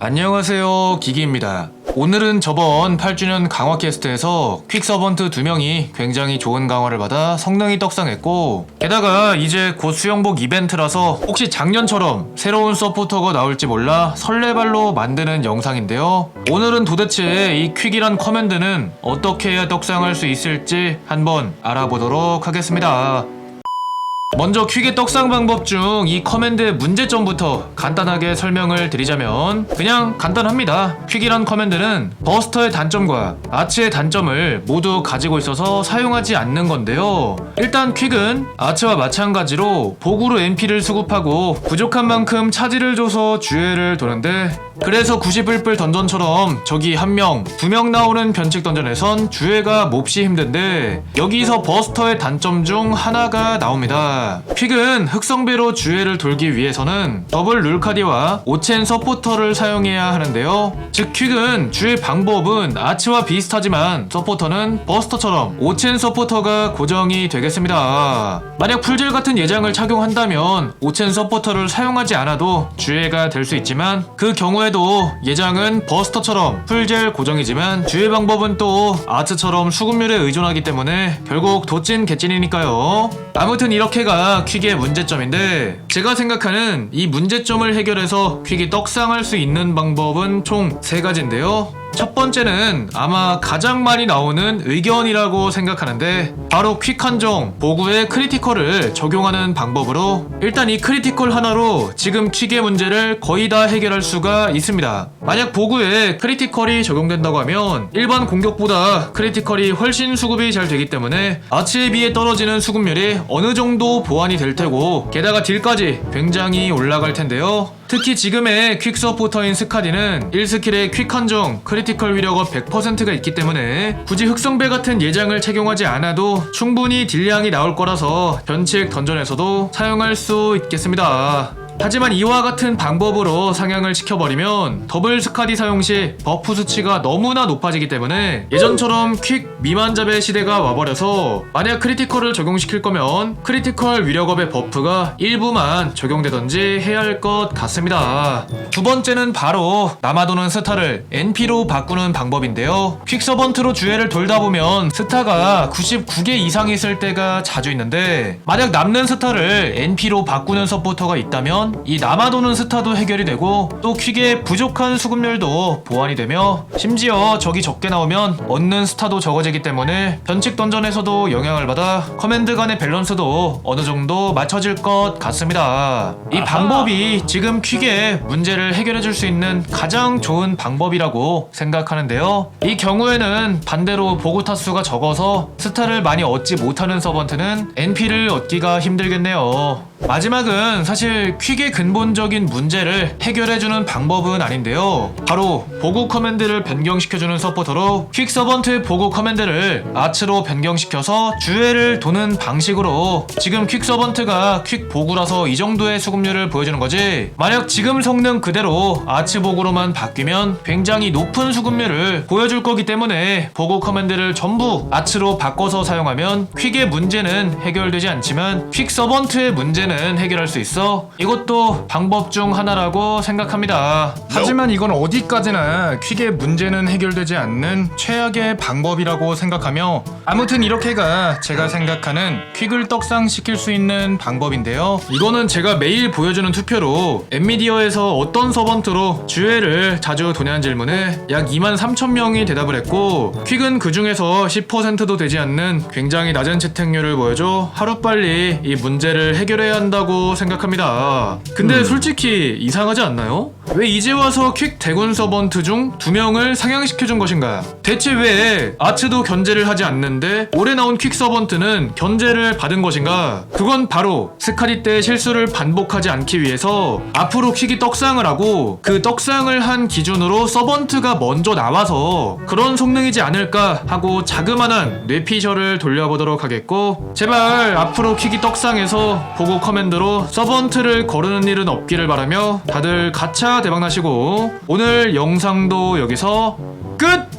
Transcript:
안녕하세요 기기입니다. 오늘은 저번 8주년 강화 퀘스트에서 퀵 서번트 2명이 굉장히 좋은 강화를 받아 성능이 떡상했고 게다가 이제 곧 수영복 이벤트라서 혹시 작년처럼 새로운 서포터가 나올지 몰라 설레발로 만드는 영상인데요. 오늘은 도대체 이 퀵이란 커맨드는 어떻게 해야 떡상할 수 있을지 한번 알아보도록 하겠습니다 먼저 퀵의 떡상 방법 중 이 커맨드의 문제점부터 간단하게 설명을 드리자면 그냥 간단합니다. 퀵이란 커맨드는 버스터의 단점과 아츠의 단점을 모두 가지고 있어서 사용하지 않는 건데요. 일단 퀵은 아츠와 마찬가지로 복으로 NP를 수급하고 부족한 만큼 차지를 줘서 주회를 도는데 그래서 90불불 던전처럼 저기 한 명, 두 명 나오는 변칙 던전에선 주회가 몹시 힘든데 여기서 버스터의 단점 중 하나가 나옵니다. 퀵은 흑성배로 주회를 돌기 위해서는 더블 룰카디와 오첸 서포터를 사용해야 하는데요. 즉 퀵은 주의 방법은 아츠와 비슷하지만 서포터는 버스터처럼 오첸 서포터가 고정이 되겠습니다. 만약 풀젤 같은 예장을 착용한다면 오첸 서포터를 사용하지 않아도 주회가 될 수 있지만 그 경우에도 예장은 버스터처럼 풀젤 고정이지만 주의 방법은 또 아츠처럼 수급률에 의존하기 때문에 결국 도찐 개찐이니까요. 아무튼 이렇게 가 퀵의 문제점인데 제가 생각하는 이 문제점을 해결해서 퀵이 떡상할 수 있는 방법은 총세 가지인데요. 첫 번째는 아마 가장 많이 나오는 의견이라고 생각하는데 바로 퀵 한정 보구의 크리티컬을 적용하는 방법으로 일단 이 크리티컬 하나로 지금 퀵의 문제를 거의 다 해결할 수가 있습니다. 만약 보구에 크리티컬이 적용된다고 하면 일반 공격보다 크리티컬이 훨씬 수급이 잘 되기 때문에 아치에 비해 떨어지는 수급률이 어느 정도 보완이 될 테고 게다가 딜까지 굉장히 올라갈 텐데요. 특히 지금의 퀵 서포터인 스카디는 1스킬에 퀵 한정, 크리티컬 위력업 100%가 있기 때문에 굳이 흑성배 같은 예장을 착용하지 않아도 충분히 딜량이 나올 거라서 변칙 던전에서도 사용할 수 있겠습니다. 하지만 이와 같은 방법으로 상향을 시켜버리면 더블 스카디 사용 시 버프 수치가 너무나 높아지기 때문에 예전처럼 퀵 미만잡의 시대가 와버려서 만약 크리티컬을 적용시킬 거면 크리티컬 위력업의 버프가 일부만 적용되던지 해야 할 것 같습니다. 두 번째는 바로 남아도는 스타를 NP로 바꾸는 방법인데요. 퀵 서번트로 주회를 돌다 보면 스타가 99개 이상 있을 때가 자주 있는데 만약 남는 스타를 NP로 바꾸는 서포터가 있다면 이 남아도는 스타도 해결이 되고 또 퀵의 부족한 수급률도 보완이 되며 심지어 적이 적게 나오면 얻는 스타도 적어지기 때문에 변칙 던전에서도 영향을 받아 커맨드 간의 밸런스도 어느 정도 맞춰질 것 같습니다. 이 방법이 지금 퀵의 문제를 해결해 줄 수 있는 가장 좋은 방법이라고 생각하는데요. 이 경우에는 반대로 보고 타수가 적어서 스타를 많이 얻지 못하는 서번트는 NP를 얻기가 힘들겠네요. 마지막은 사실 퀵의 근본적인 문제를 해결해주는 방법은 아닌데요. 바로 보고 커맨드를 변경시켜주는 서포터로 퀵 서번트의 보고 커맨드를 아츠로 변경시켜서 주회를 도는 방식으로 지금 퀵 서번트가 퀵 보구라서 이 정도의 수급률을 보여주는 거지. 만약 지금 성능 그대로 아츠 보구로만 바뀌면 굉장히 높은 수급률을 보여줄 거기 때문에 보고 커맨드를 전부 아츠로 바꿔서 사용하면 퀵의 문제는 해결되지 않지만 퀵 서번트의 문제는 해결할 수 있어 이것도 방법 중 하나라고 생각합니다. 하지만 이건 어디까지나 퀵의 문제는 해결되지 않는 최악의 방법이라고 생각하며 아무튼 이렇게가 제가 생각하는 퀵을 떡상시킬 수 있는 방법인데요. 이거는 제가 매일 보여주는 투표로 엔미디어에서 어떤 서번트로 주회를 자주 도냐는 질문에 약 2만 3천 명이 대답을 했고 퀵은 그 중에서 10%도 되지 않는 굉장히 낮은 채택률을 보여줘 하루빨리 이 문제를 해결해야 한다고 생각합니다. 근데 솔직히 이상하지 않나요? 왜 이제 와서 퀵 대군 서번트 중 두 명을 상향시켜준 것인가? 대체 왜 아츠도 견제를 하지 않는데 올해 나온 퀵 서번트는 견제를 받은 것인가? 그건 바로 스카디 때 실수를 반복하지 않기 위해서 앞으로 퀵이 떡상을 하고 그 떡상을 한 기준으로 서번트가 먼저 나와서 그런 성능이지 않을까 하고 자그마한 뇌피셜을 돌려보도록 하겠고 제발 앞으로 퀵이 떡상해서 보고 커맨드로 서번트를 거르는 일은 없기를 바라며 다들 가차 대박나시고 오늘 영상도 여기서 끝!